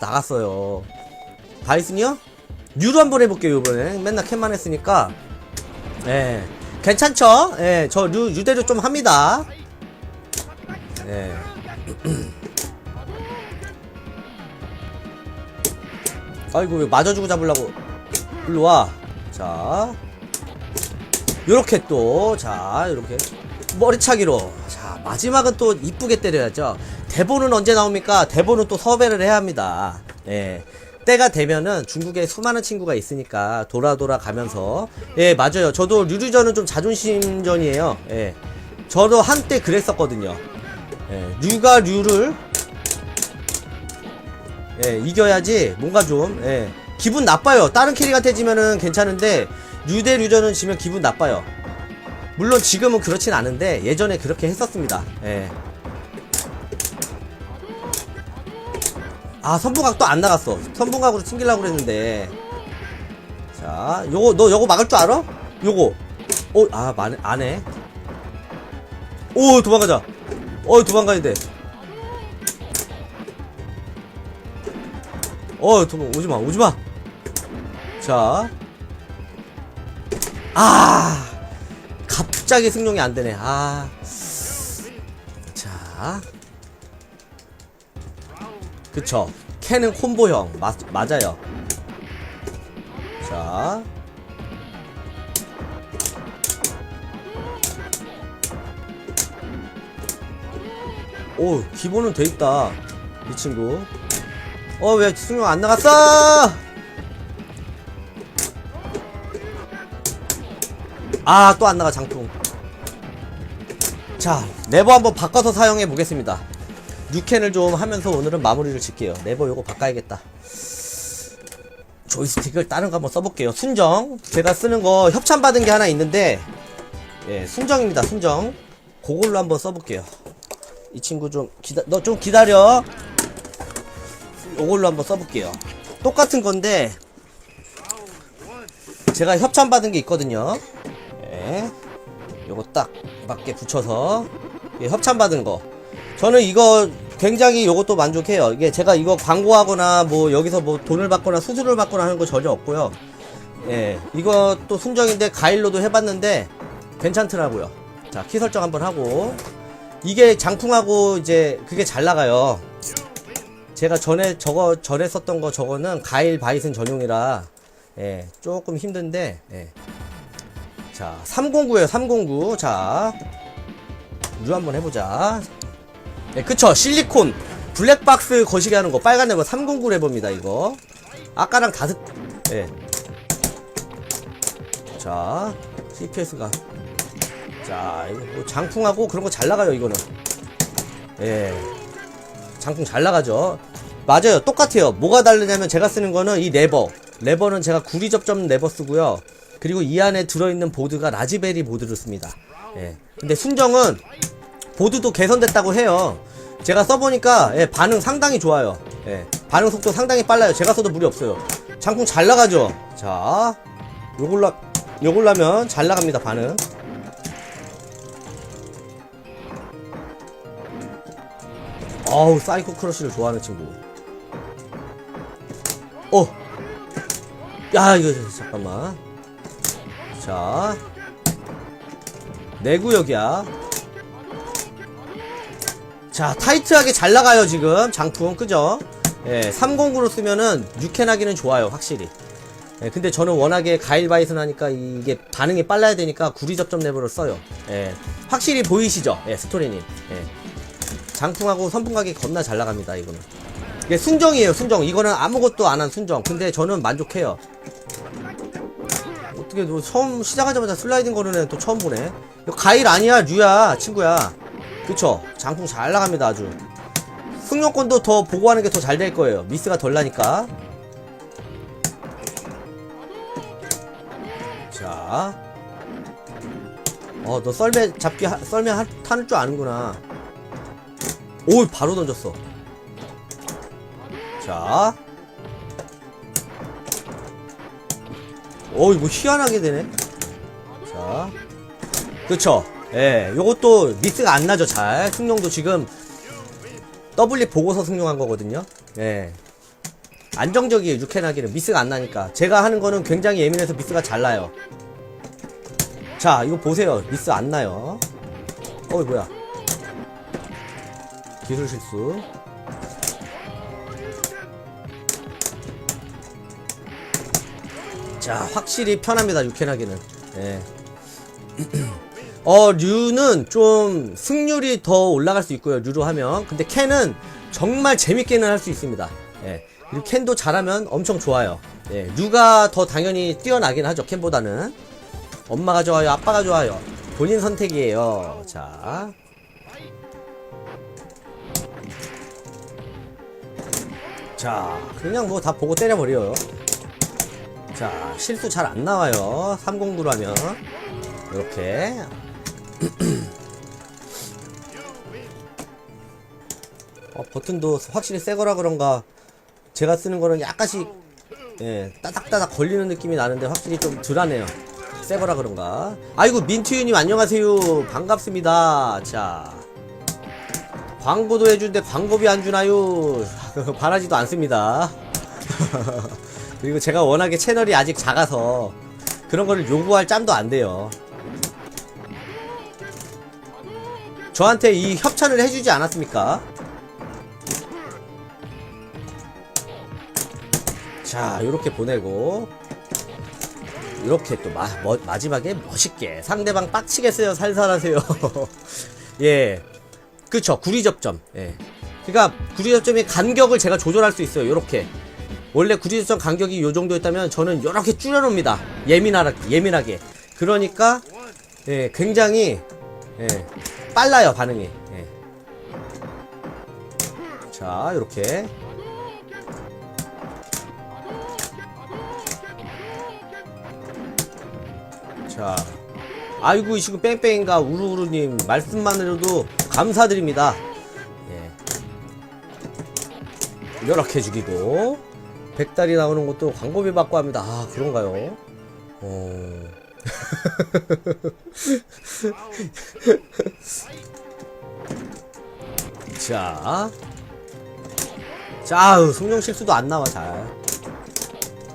나갔어요. 바이슨이요? 뉴로 한번 해볼게요, 이번에. 맨날 캔만 했으니까. 예. 괜찮죠? 예, 저 류, 유대로 좀 합니다. 예. 아이고, 왜 맞아주고 잡으려고. 일로 와. 자. 요렇게 또, 자, 요렇게. 머리차기로. 자, 마지막은 또 이쁘게 때려야죠. 대본은 언제 나옵니까? 대본은 또 섭외를 해야 합니다. 예. 때가 되면은 중국에 수많은 친구가 있으니까 돌아 돌아 가면서. 예 맞아요. 저도 류류전은 좀 자존심전이에요. 예. 저도 한때 그랬었거든요. 예 류가 류를 예 이겨야지 뭔가 좀 예. 기분 나빠요. 다른 캐릭한테 지면은 괜찮은데 류대 류전은 지면 기분 나빠요. 물론 지금은 그렇진 않은데 예전에 그렇게 했었습니다. 예 아 선풍각 또 안 나갔어 선풍각으로 튕기려고 그랬는데 자 요거 너 요거 막을 줄 알아? 요거 어아 안해 오 도망가자 어 도망가야 돼어 도망 오지마 오지마 자 아, 갑자기 승용이 안 되네. 아. 자. 그쵸. 캔은 콤보형. 맞, 맞아요. 자. 오, 기본은 돼 있다. 이 친구. 어, 왜 승용 안 나갔어? 아, 또 안 나가, 장풍. 자, 레버 한번 바꿔서 사용해 보겠습니다. 뉴캔을 좀 하면서 오늘은 마무리를 짓게요. 레버 요거 바꿔야겠다. 조이스틱을 다른 거 한번 써볼게요. 순정. 제가 쓰는 거 협찬 받은 게 하나 있는데, 예, 순정입니다, 순정. 그걸로 한번 써볼게요. 이 친구 좀 기다, 너 좀 기다려. 요걸로 한번 써볼게요. 똑같은 건데, 제가 협찬 받은 게 있거든요. 예. 요거 딱 맞게 붙여서 예, 협찬 받은 거. 저는 이거 굉장히 요것도 만족해요. 이게 제가 이거 광고하거나 뭐 여기서 뭐 돈을 받거나 수수료를 받거나 하는 거 전혀 없고요. 예, 이것도 순정인데 가일로도 해봤는데 괜찮더라고요. 자, 키 설정 한번 하고 이게 장풍하고 이제 그게 잘 나가요. 제가 전에 저거 전에 썼던 거 저거는 가일 바이슨 전용이라 예, 조금 힘든데 예. 자, 309에요, 309. 자, 류 한번 해보자. 네, 그쵸. 실리콘. 블랙박스 거시기 하는 거. 빨간 레버 309 레버입니다, 이거. 아까랑 다섯, 예. 자, CPS가. 자, 이거 뭐 장풍하고 그런 거 잘 나가요, 이거는. 예. 장풍 잘 나가죠. 맞아요. 똑같아요. 뭐가 다르냐면 제가 쓰는 거는 이 레버. 레버는 제가 구리 접점 레버 쓰고요. 그리고 이 안에 들어있는 보드가 라즈베리 보드를 씁니다. 예. 근데 순정은 보드도 개선됐다고 해요. 제가 써보니까 예, 반응 상당히 좋아요. 예. 반응 속도 상당히 빨라요. 제가 써도 무리 없어요. 장풍 잘 나가죠. 자, 요걸로 요걸로 하면 잘 나갑니다. 반응. 어우 사이코 크러쉬를 좋아하는 친구. 어. 야 이거 잠깐만. 자. 내 구역이야. 자, 타이트하게 잘 나가요, 지금. 장풍, 그죠? 예, 309로 쓰면은 6캔 하기는 좋아요, 확실히. 예, 근데 저는 워낙에 가일 바이슨 하니까 이게 반응이 빨라야 되니까 구리 접점 레벨을 써요. 예, 확실히 보이시죠? 예, 스토리님. 예. 장풍하고 선풍각이 겁나 잘 나갑니다, 이거는. 이게 순정이에요, 순정. 이거는 아무것도 안 한 순정. 근데 저는 만족해요. 어떻게 너 처음 시작하자마자 슬라이딩 거는 또 처음 보네. 가일 아니야, 류야, 친구야. 그쵸? 장풍 잘 나갑니다, 아주. 승용권도 더 보고하는 게 더 잘 될 거예요. 미스가 덜 나니까. 자. 어, 너 썰매 잡기, 하, 썰매 하, 타는 줄 아는구나. 오, 바로 던졌어. 자. 오, 이거 희한하게 되네. 자. 그쵸. 예, 요것도 미스가 안 나죠, 잘. 승용도 지금 더블리 보고서 승용한 거거든요. 예. 안정적이에요 육캔 하기는 미스가 안 나니까 제가 하는 거는 굉장히 예민해서 미스가 잘 나요 자 이거 보세요 미스 안 나요 어이 뭐야 기술 실수 자 확실히 편합니다 육캔 하기는 예. 어 류는 좀 승률이 더 올라갈 수 있고요 류로 하면 근데 캔은 정말 재밌게는 할 수 있습니다 예. 그리고 캔도 잘하면 엄청 좋아요 예. 류가 더 당연히 뛰어나긴 하죠 캔보다는 엄마가 좋아요 아빠가 좋아요 본인 선택이에요 자 자, 그냥 뭐 다 보고 때려버려요. 자, 실수 잘 안 나와요. 309로 하면. 이렇게. 어, 버튼도 확실히 새 거라 그런가. 제가 쓰는 거는 약간씩, 예, 따닥따닥 걸리는 느낌이 나는데 확실히 좀 덜하네요. 새 거라 그런가. 아이고, 민트유님 안녕하세요. 반갑습니다. 자. 광고도 해주는데 광고비 안 주나요? 바라지도 않습니다. 그리고 제가 워낙에 채널이 아직 작아서 그런 거를 요구할 짬도 안 돼요. 저한테 이 협찬을 해주지 않았습니까? 자, 요렇게 보내고 이렇게 또 마, 뭐, 마지막에 멋있게 상대방 빡치겠어요 살살하세요. 예. 그쵸 구리 접점. 예. 그니까 구리 접점의 간격을 제가 조절할 수 있어요 요렇게. 원래 구리 접점 간격이 요 정도였다면 저는 요렇게 줄여놓습니다. 예민하게 예민하게. 그러니까 예 굉장히 예 빨라요 반응이 예. 자 요렇게 자, 아이고 이시구 뺑뺑인가 우루우루님 말씀만으로도 감사드립니다. 예. 이렇게 죽이고 백달이 나오는 것도 광고비 받고 합니다. 아 그런가요? 어. 자, 자, 송정 실수도 안 나와 잘.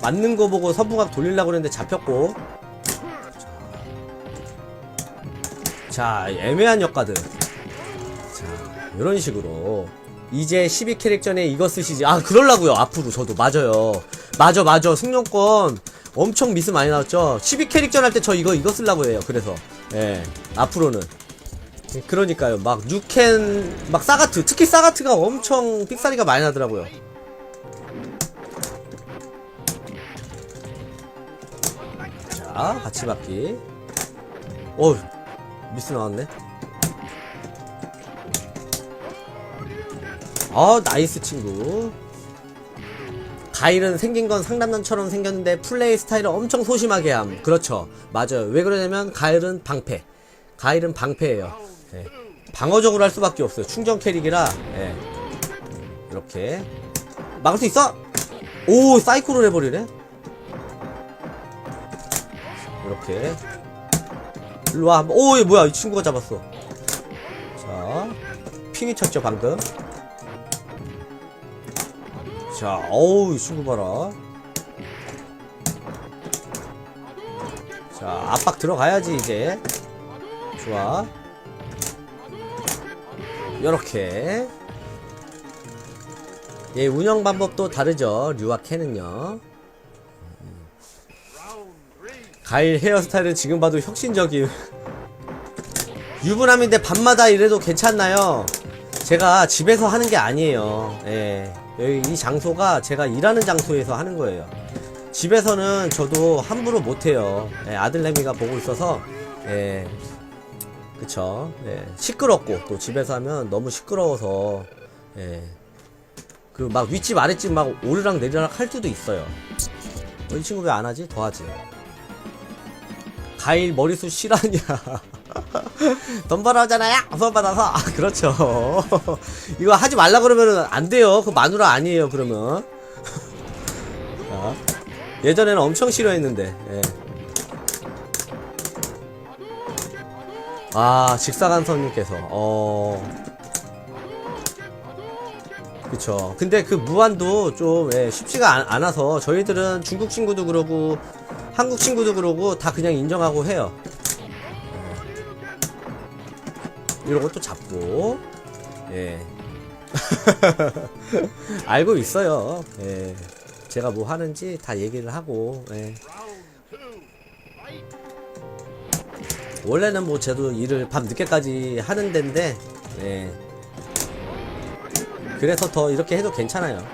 맞는 거 보고 선부각 돌리려고 그랬는데 잡혔고. 자, 애매한 역가들. 자, 이런 식으로. 이제 12캐릭 전에 이거 쓰시지. 아, 그럴라고요 앞으로 저도. 맞아요. 맞아, 맞아. 승용권 엄청 미스 많이 나왔죠. 12캐릭전 할 때 저 이거, 이거 쓰려고 해요. 그래서. 예. 앞으로는. 그러니까요. 막, 뉴캔, 막, 사가트. 특히 사가트가 엄청 삑사리가 많이 나더라고요. 자, 같이 받기. 어우, 미스 나왔네. 아, 나이스 친구. 가일은 생긴 건 상남남처럼 생겼는데 플레이 스타일을 엄청 소심하게 함. 그렇죠. 맞아요. 왜 그러냐면 가일은 방패. 가일은 방패예요. 예. 방어적으로 할 수밖에 없어요. 충전 캐릭이라. 예. 이렇게 막을 수 있어? 오, 사이코를 해버리네. 이렇게 일로와 오얘 뭐야 이 친구가 잡았어 자 핑이 쳤죠 방금 자 어우 이 친구 봐라. 자 압박 들어가야지 이제. 좋아. 요렇게. 예 운영 방법도 다르죠 류와 캔은요. 가일 헤어스타일은 지금 봐도 혁신적인. 유부남인데 밤마다 이래도 괜찮나요? 제가 집에서 하는 게 아니에요. 예. 이 장소가 제가 일하는 장소에서 하는 거예요 집에서는 저도 함부로 못해요 예, 아들내미가 보고 있어서 예. 그쵸 예. 시끄럽고 또 집에서 하면 너무 시끄러워서 예. 그 막 윗집 아랫집 막 오르락 내리락 할 수도 있어요 어, 이 친구 왜 안 하지? 더 하지 가일 머리숱 실화냐 돈 벌어오잖아요. 돈 받아서. 아 그렇죠. 이거 하지 말라 그러면은 안 돼요. 그 마누라 아니에요 그러면. 자, 예전에는 엄청 싫어했는데 예. 아 직사간 선님께서. 어. 그쵸. 근데 그 무한도 좀 예, 쉽지가 않, 않아서 저희들은 중국 친구도 그러고 한국 친구도 그러고 다 그냥 인정하고 해요. 이러고 또 잡고 예. 알고 있어요. 예. 제가 뭐 하는지 다 얘기를 하고 예. 원래는 뭐 저도 일을 밤 늦게까지 하는 데인데 예. 그래서 더 이렇게 해도 괜찮아요.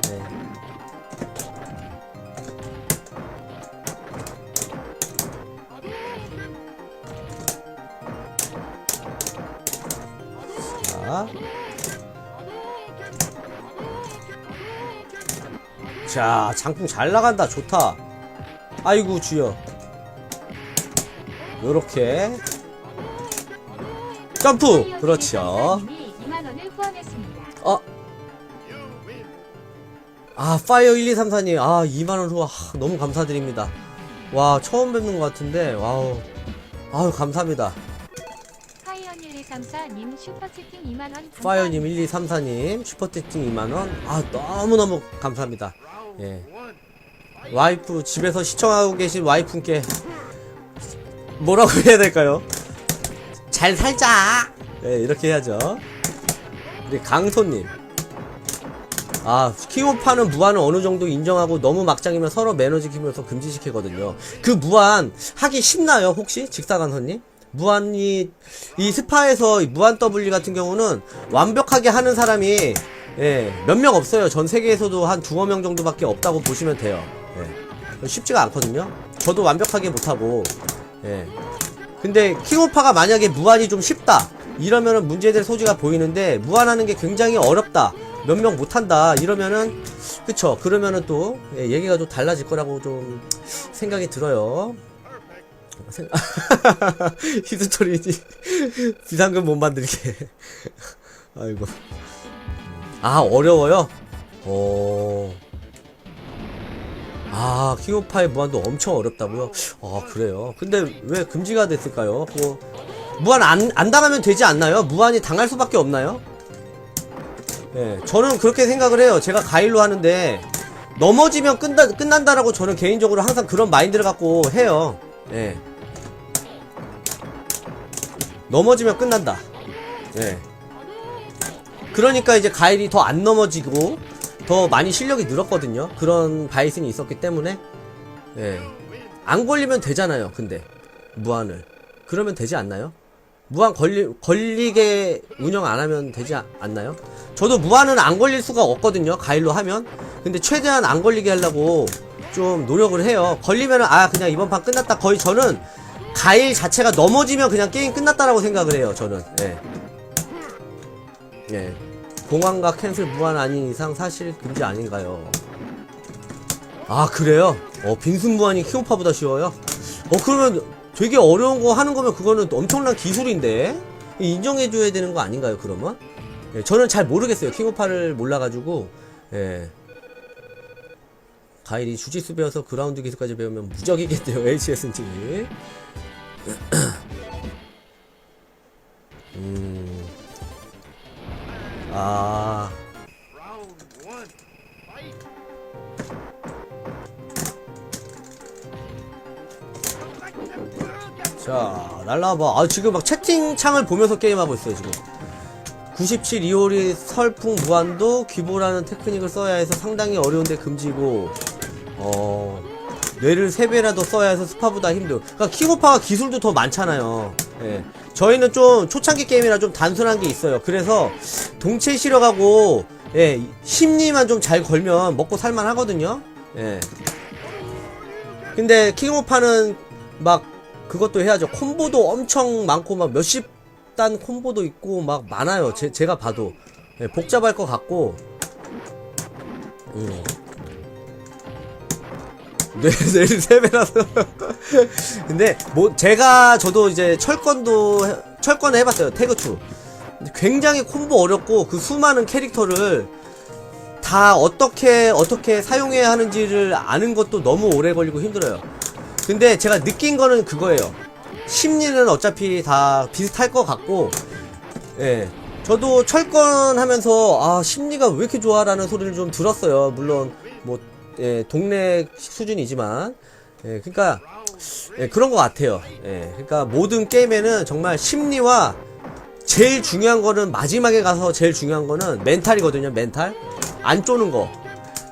자, 장풍 잘 나간다. 좋다. 아이고, 주여. 요렇게. 점프! 그렇죠. 2만 원을 후원했습니다. 어, 아, 파이어 1234님, 아, 2만원 후, 아, 너무 감사드립니다. 와, 처음 뵙는 것 같은데, 와우. 아유, 감사합니다. 1234님 슈퍼채팅 2만 원. 파이어님 1234님, 슈퍼채팅 2만원. 아, 너무너무 감사합니다. 예. 와이프, 집에서 시청하고 계신 와이프께, 뭐라고 해야 될까요? 잘 살자! 예, 이렇게 해야죠. 우리 강소님. 아, 킹오파는 무한을 어느 정도 인정하고 너무 막장이면 서로 매너 지키면서 금지시키거든요. 그 무한 하기 쉽나요, 혹시? 직사관선님? 무한이, 이 스파에서 이 무한 W 같은 경우는 완벽하게 하는 사람이, 예, 몇 명 없어요. 전 세계에서도 한 두어 명 정도밖에 없다고 보시면 돼요. 예. 쉽지가 않거든요. 저도 완벽하게 못하고, 예. 근데 킹오파가 만약에 무한이 좀 쉽다 이러면은 문제될 소지가 보이는데 무한하는 게 굉장히 어렵다 몇 명 못한다 이러면은 그쵸 그러면은 또 예, 얘기가 좀 달라질 거라고 좀 생각이 들어요 생- 히스토리니 비상금 못 만들게 아이고 아 어려워요 오 아, 킹오파의 무한도 엄청 어렵다고요? 아, 그래요. 근데 왜 금지가 됐을까요? 그거 무한 안, 안 당하면 되지 않나요? 무한이 당할 수밖에 없나요? 예, 저는 그렇게 생각을 해요. 제가 가일로 하는데 넘어지면 끝나, 끝난다라고 저는 개인적으로 항상 그런 마인드를 갖고 해요. 예. 넘어지면 끝난다. 예. 그러니까 이제 가일이 더 안 넘어지고 더 많이 실력이 늘었거든요. 그런 바이슨이 있었기 때문에 예. 안 걸리면 되잖아요. 근데 무한을 그러면 되지 않나요? 무한 걸리 걸리게 운영 안 하면 되지 않, 않나요? 저도 무한은 안 걸릴 수가 없거든요. 가일로 하면 근데 최대한 안 걸리게 하려고 좀 노력을 해요. 걸리면은 아 그냥 이번 판 끝났다. 거의 저는 가일 자체가 넘어지면 그냥 게임 끝났다라고 생각을 해요. 저는 예. 예. 공항과 캔슬 무한 아닌 이상 사실 금지 아닌가요? 아 그래요? 어 빈순 무한이 키오파보다 쉬워요? 어 그러면 되게 어려운 거 하는 거면 그거는 엄청난 기술인데 인정해줘야 되는 거 아닌가요? 그러면? 예, 저는 잘 모르겠어요. 킹오파를 몰라가지고 예. 가일이 주짓수 배워서 그라운드 기술까지 배우면 무적이겠대요. HS님. 음. 아. 자, 날라와봐. 아, 지금 막 채팅창을 보면서 게임하고 있어요, 지금. 97 이오리 설풍 무한도 귀보라는 테크닉을 써야 해서 상당히 어려운데 금지고, 어, 뇌를 3배라도 써야 해서 스파보다 힘들어. 그니까 킹오파가 기술도 더 많잖아요. 예. 저희는 좀 초창기 게임이라 좀 단순한 게 있어요. 그래서 동체 시력하고, 예, 심리만 좀 잘 걸면 먹고 살만 하거든요. 예. 근데 킹오파는 막 그것도 해야죠. 콤보도 엄청 많고 막 몇십 단 콤보도 있고 막 많아요. 제, 제가 봐도 예, 복잡할 것 같고. 음. 네, 내일 세 배라서. 근데 뭐 제가 저도 이제 철권도 해- 철권을 해봤어요. 태그2. 굉장히 콤보 어렵고 그 수많은 캐릭터를 다 어떻게 어떻게 사용해야 하는지를 아는 것도 너무 오래 걸리고 힘들어요. 근데 제가 느낀 거는 그거예요. 심리는 어차피 다 비슷할 것 같고, 예. 저도 철권 하면서 아 심리가 왜 이렇게 좋아라는 소리를 좀 들었어요. 물론 뭐 예, 동네 수준이지만 예, 그러니까 예, 그런 것 같아요. 예, 그러니까 모든 게임에는 정말 심리와 제일 중요한 거는 마지막에 가서 제일 중요한 거는 멘탈이거든요. 멘탈 안 쪼는 거.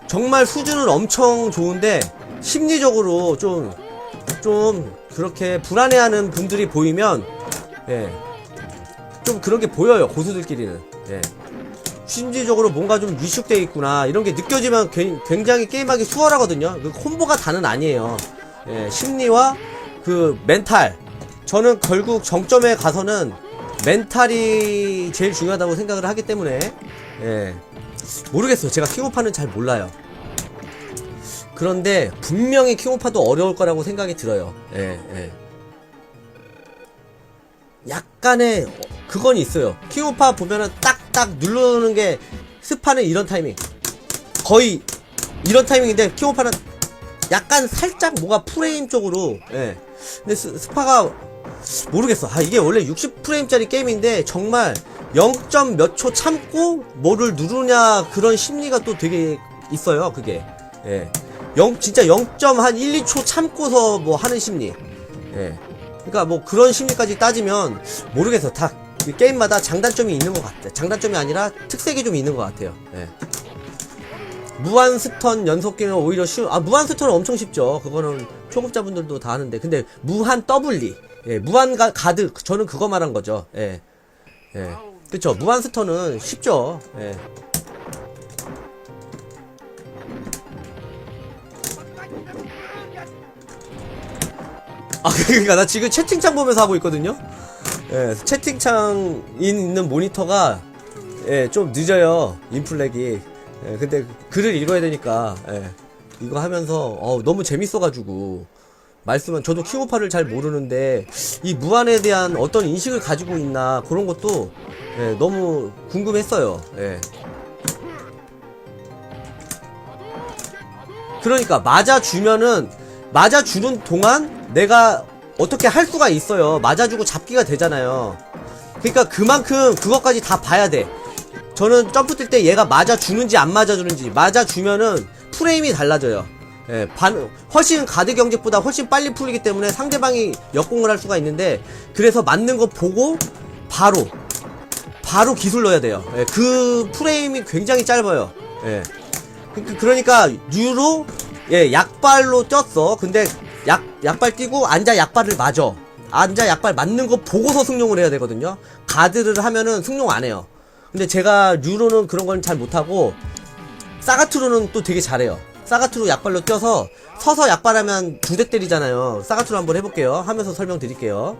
정말 수준은 엄청 좋은데 심리적으로 좀좀 그렇게 불안해하는 분들이 보이면 예, 좀 그런 게 보여요 고수들끼리는 예. 심리적으로 뭔가 좀 위축돼 있구나 이런 게 느껴지면 괴- 굉장히 게임하기 수월하거든요. 그 콤보가 다는 아니에요. 예, 심리와 그 멘탈. 저는 결국 정점에 가서는 멘탈이 제일 중요하다고 생각을 하기 때문에 예, 모르겠어요. 제가 킹오파는 잘 몰라요. 그런데 분명히 킹오파도 어려울 거라고 생각이 들어요. 예, 예. 약간의 어, 그건 있어요. 킹오파 보면은 딱 딱 누르는 게 스파는 이런 타이밍. 거의 이런 타이밍인데 킹오파는 약간 살짝 뭐가 프레임 쪽으로 예. 근데 스, 스파가 모르겠어. 아 이게 원래 60프레임짜리 게임인데 정말 0. 몇 초 참고 뭐를 누르냐 그런 심리가 또 되게 있어요. 그게. 예. 0 진짜 0.한 1, 2초 참고서 뭐 하는 심리. 예. 그러니까 뭐 그런 심리까지 따지면 모르겠어. 다이 게임마다 장단점이 있는 것 같아. 장단점이 아니라 특색이 좀 있는 것 같아요. 예. 무한 스턴 연속기는 오히려 쉬운. 아 무한 스턴은 엄청 쉽죠. 그거는 초급자분들도 다 하는데. 근데 무한 더블리, 예, 무한 가, 가드. 저는 그거 말한 거죠. 예, 예, 그쵸. 무한 스턴은 쉽죠. 예. 아 그러니까 나 지금 채팅창 보면서 하고 있거든요. 예, 채팅창 있는 모니터가 예, 좀 늦어요. 인플렉이. 예, 근데 글을 읽어야 되니까 예, 이거 하면서 어, 너무 재밌어가지고 말씀은 저도 킹오파를 잘 모르는데 이 무한에 대한 어떤 인식을 가지고 있나 그런 것도 예, 너무 궁금했어요. 예. 그러니까 맞아 주면은 맞아 주는 동안 내가 어떻게 할 수가 있어요. 맞아주고 잡기가 되잖아요. 그러니까 그만큼 그것까지 다 봐야 돼. 저는 점프 뛸 때 얘가 맞아주는지 안 맞아주는지 맞아주면은 프레임이 달라져요. 예, 반, 훨씬 가드 경직보다 훨씬 빨리 풀리기 때문에 상대방이 역공을 할 수가 있는데 그래서 맞는 거 보고 바로 바로 기술 넣어야 돼요. 예, 그 프레임이 굉장히 짧아요. 예. 그- 그러니까 유로 예 약발로 뛰었어. 근데 약 약발 뛰고 앉아 약발을 맞아. 앉아 약발 맞는 거 보고서 승용을 해야 되거든요. 가드를 하면은 승용 안 해요. 근데 제가 유로는 그런 건 잘 못하고 사가투로는 또 되게 잘해요. 사가투로 약발로 뛰어서 서서 약발하면 두 대 때리잖아요. 사가투로 한번 해볼게요. 하면서 설명드릴게요.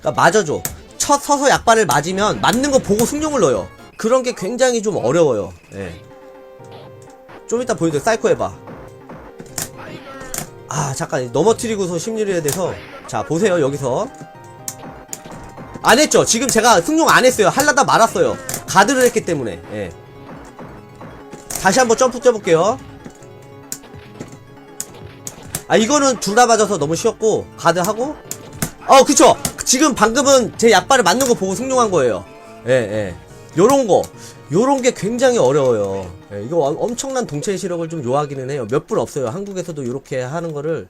그러니까 맞아줘. 첫 서서 약발을 맞으면 맞는 거 보고 승용을 넣어요. 그런 게 굉장히 좀 어려워요. 예. 좀 이따 보여드려 사이코 해봐 아 잠깐 넘어뜨리고서 심리를 해야 돼서. 자 보세요 여기서. 안 했죠? 지금 제가 승용 안 했어요. 할라다 말았어요. 가드를 했기 때문에. 예. 다시 한번 점프 뛰어볼게요. 아 이거는 둘 다 맞아서 너무 쉬웠고 가드하고. 어 그쵸? 지금 방금은 제 약발을 맞는 거 보고 승용한 거예요. 예 예. 요런 거 요런 게 굉장히 어려워요. 예, 이거 엄- 엄청난 동체 시력을 좀 요하기는 해요. 몇 분 없어요. 한국에서도 이렇게 하는 거를.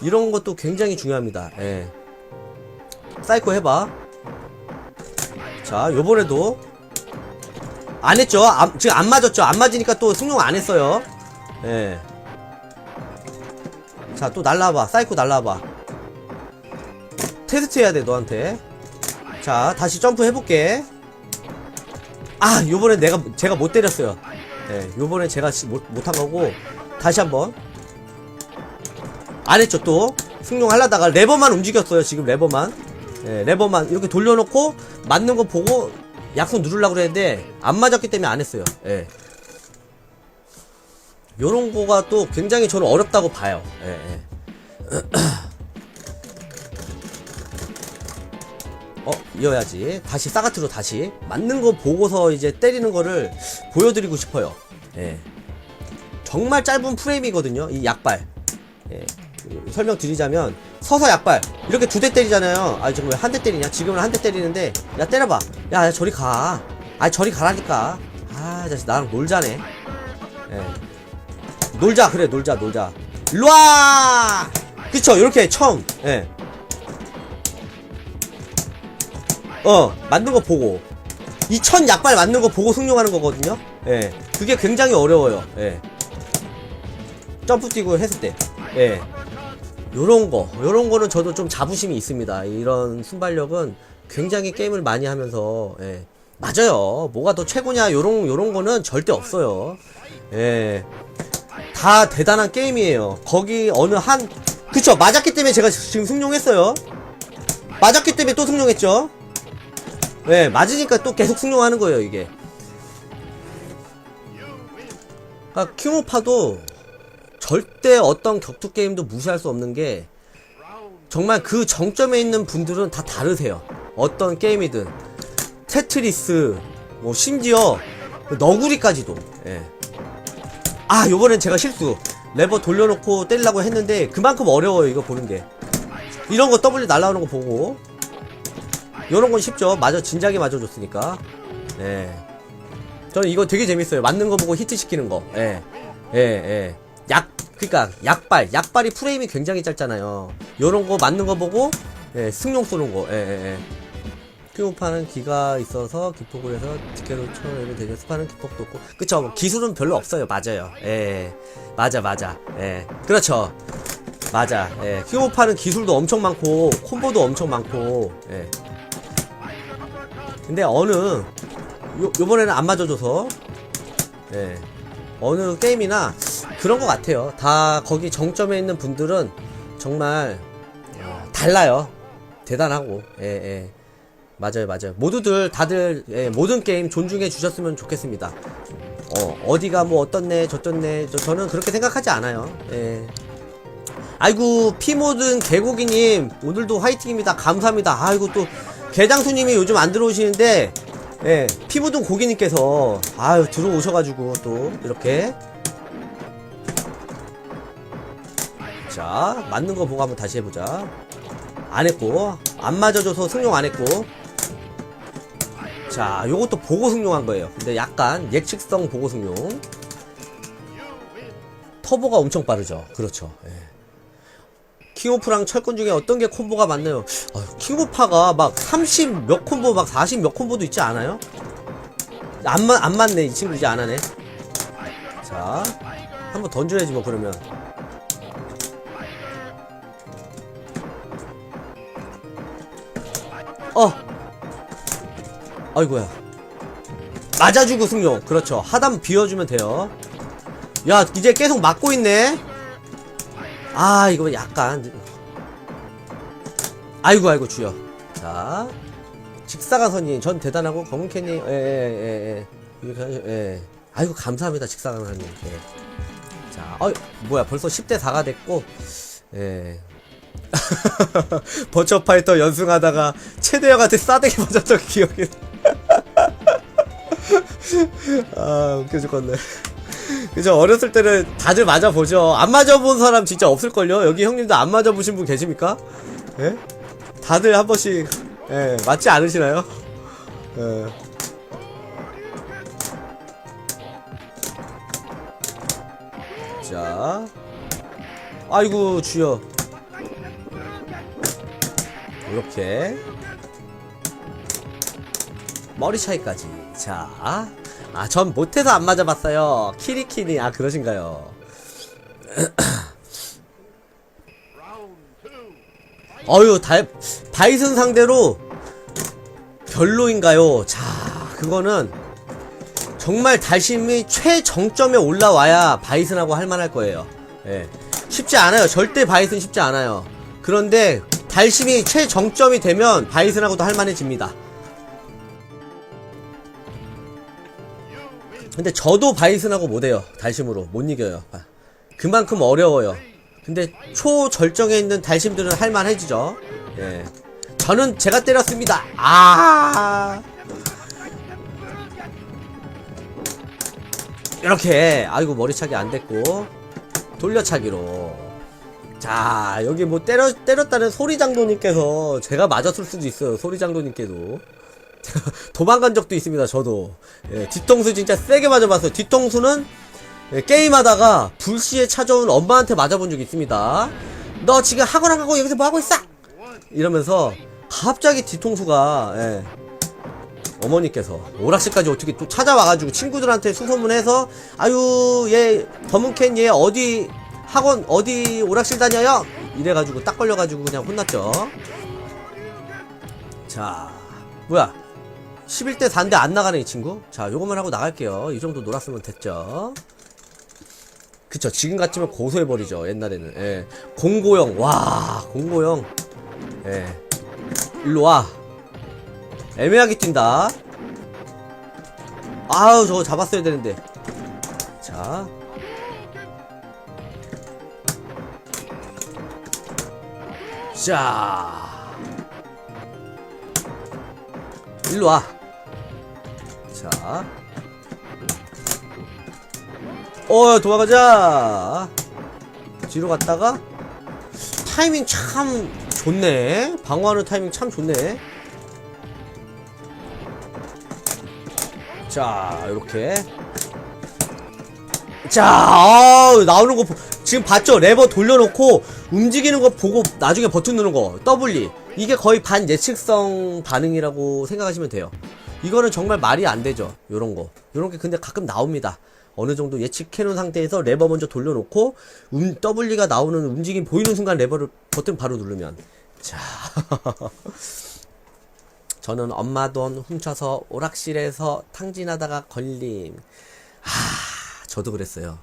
이런 것도 굉장히 중요합니다. 예. 사이코 해봐. 자 요번에도. 안 했죠? 안- 지금 안 맞았죠? 안 맞으니까 또 승용 안 했어요. 예. 자또 날라와봐. 사이코 날라와봐. 테스트 해야 돼 너한테. 자 다시 점프 해볼게 아 요번에 내가 제가 못 때렸어요. 예 요번에 제가 지- 못, 못한 거고 다시 한번. 안 했죠 또. 승용 하려다가 레버만 움직였어요 지금 레버만. 예 레버만 이렇게 돌려놓고 맞는 거 보고 약속 누르려고 그랬는데 안 맞았기 때문에 안 했어요. 예. 요런 거가 또 굉장히 저는 어렵다고 봐요. 예, 예. 어 이어야지 다시 사가트로 다시 맞는 거 보고서 이제 때리는 거를 보여드리고 싶어요 예 정말 짧은 프레임이거든요 이 약발 예 설명드리자면 서서 약발 이렇게 두 대 때리잖아요 아 지금 왜 한 대 때리냐 지금은 한 대 때리는데 야 때려봐 야, 야 저리 가. 아 저리 가라니까. 아 자식 나랑 놀자네. 예. 놀자 그래 놀자 놀자. 일로와. 그쵸 이렇게 처음. 예. 어 맞는 거 보고 이 천 약발 맞는 거 보고 승용하는 거거든요. 예. 그게 굉장히 어려워요. 예. 점프 뛰고 했을 때. 예. 요런 거, 요런 거는 저도 좀 자부심이 있습니다. 이런 순발력은 굉장히 게임을 많이 하면서, 예. 맞아요. 뭐가 더 최고냐, 요런, 요런 거는 절대 없어요. 예. 다 대단한 게임이에요. 거기 어느 한, 그쵸, 맞았기 때문에 제가 지금 승용했어요. 맞았기 때문에 또 승용했죠. 예, 맞으니까 또 계속 승용하는 거예요, 이게. 그러니까 킹오파도 절대 어떤 격투 게임도 무시할 수 없는 게 정말 그 정점에 있는 분들은 다 다르세요. 어떤 게임이든 테트리스 뭐 심지어 너구리까지도. 예. 아 요번엔 제가 실수 레버 돌려놓고 때리려고 했는데 그만큼 어려워요 이거 보는 게. 이런 거 W 날라오는 거 보고 요런 건 쉽죠. 맞아 진작에 맞아줬으니까. 예. 저는 이거 되게 재밌어요. 맞는 거 보고 히트 시키는 거. 예. 예, 예. 약, 그니까, 약발. 약발이 프레임이 굉장히 짧잖아요. 요런 거 맞는 거 보고, 예, 승용 쏘는 거. 예, 예, 예. 큐파는 기가 있어서 기폭을 해서 뒷개로 쳐내면 되죠. 스파는 기폭도 없고. 그쵸. 뭐 기술은 별로 없어요. 맞아요. 예. 맞아, 맞아. 예. 그렇죠. 맞아. 예. 큐오파는 기술도 엄청 많고, 콤보도 엄청 많고, 예. 근데 어느, 요, 요번에는 안 맞아줘서, 예. 어느 게임이나 그런 것 같아요. 다 거기 정점에 있는 분들은 정말 어, 달라요. 대단하고, 예, 예. 맞아요, 맞아요. 모두들, 다들, 예, 모든 게임 존중해 주셨으면 좋겠습니다. 어, 어디가 뭐 어떻네, 저쩌네, 저, 저는 그렇게 생각하지 않아요. 예. 아이고, 피모든 개고기님, 오늘도 화이팅입니다. 감사합니다. 아이고, 또, 개장수님이 요즘 안 들어오시는데, 예, 피모든 고기님께서, 아유, 들어오셔가지고, 또, 이렇게. 자, 맞는 거 보고 한번 다시 해보자. 안 했고, 안 맞아줘서 승용 안 했고. 자, 요것도 보고 승용한 거예요. 근데 약간 예측성 보고 승용. 터보가 엄청 빠르죠. 그렇죠. 예. 킹오프랑 철권 중에 어떤 게 콤보가 맞나요? 아, 킹오파가 막 30 몇 콤보, 막 40 몇 콤보도 있지 않아요? 안, 맞, 안 맞네. 이 친구 이제 안 하네. 자, 한번 던져야지 뭐, 그러면. 어! 아이고야. 맞아주고 승용. 그렇죠. 하단 비워주면 돼요. 야, 이제 계속 맞고 있네? 아, 이거 약간. 아이고, 아이고, 주여. 자. 직사가선님, 전 대단하고, 검은캐님, 예, 예, 예, 예. 하시- 예. 아이고, 감사합니다, 직사가선님. 예. 자, 어, 뭐야, 벌써 10대 4가 됐고, 예. 버처파이터 연승하다가 최대형한테 싸대기 맞았던 기억이 아 웃겨 죽겠네 그죠 어렸을 때는 다들 맞아보죠 안 맞아본 사람 진짜 없을걸요 여기 형님도 안 맞아보신 분 계십니까? 예? 다들 한 번씩 예 맞지 않으시나요? 예. 자 아이고 주여 이렇게 머리 차이까지 자, 아, 전 못해서 안 맞아봤어요. 키리키리, 아, 그러신가요? 어유, 달, 바이슨 상대로 별로인가요? 자, 그거는 정말 달심이 최정점에 올라와야 바이슨하고 할만할 거예요. 예. 쉽지 않아요. 절대 바이슨 쉽지 않아요. 그런데 달심이 최정점이 되면 바이슨하고도 할만해집니다. 근데 저도 바이슨하고 못해요. 달심으로. 못 이겨요. 아, 그만큼 어려워요. 근데 초절정에 있는 달심들은 할만해지죠. 예. 저는 제가 때렸습니다. 아. 이렇게. 아이고, 머리차기 안 됐고. 돌려차기로. 자, 여기 뭐 때려, 때렸다는 소리장도님께서 제가 맞았을 수도 있어요. 소리장도님께도. 도망간 적도 있습니다, 저도. 예, 뒤통수 진짜 세게 맞아봤어요. 뒤통수는 예, 게임하다가 불시에 찾아온 엄마한테 맞아본 적이 있습니다. 너 지금 학원 안 가고 여기서 뭐 하고 있어? 이러면서 갑자기 뒤통수가 예, 어머니께서 오락실까지 어떻게 또 찾아와가지고 친구들한테 수소문해서 아유 얘 더문캔 얘 어디 학원 어디 오락실 다녀요? 이래가지고 딱 걸려가지고 그냥 혼났죠. 자 뭐야 11대 4인데 안 나가네 이 친구? 자 요것만 하고 나갈게요. 이 정도 놀았으면 됐죠. 그쵸 지금 같으면 고소해버리죠 옛날에는. 예. 공고형. 와 공고형. 예. 일로와. 애매하게 뛴다. 아우 저거 잡았어야 되는데. 자. 자. 일로 와. 자. 어, 도망가자. 뒤로 갔다가 타이밍 참 좋네. 방어하는 타이밍 참 좋네. 자, 이렇게. 자, 아우, 나오는 거, 보- 지금 봤죠? 레버 돌려놓고 움직이는 거 보고 나중에 버튼 누르는 거, W. 이게 거의 반 예측성 반응이라고 생각하시면 돼요. 이거는 정말 말이 안 되죠. 요런 거. 요런 게 근데 가끔 나옵니다. 어느 정도 예측해놓은 상태에서 레버 먼저 돌려놓고, 음, W가 나오는 움직임 보이는 순간 레버를 버튼 바로 누르면. 자. 저는 엄마 돈 훔쳐서 오락실에서 탕진하다가 걸림. 하, 저도 그랬어요.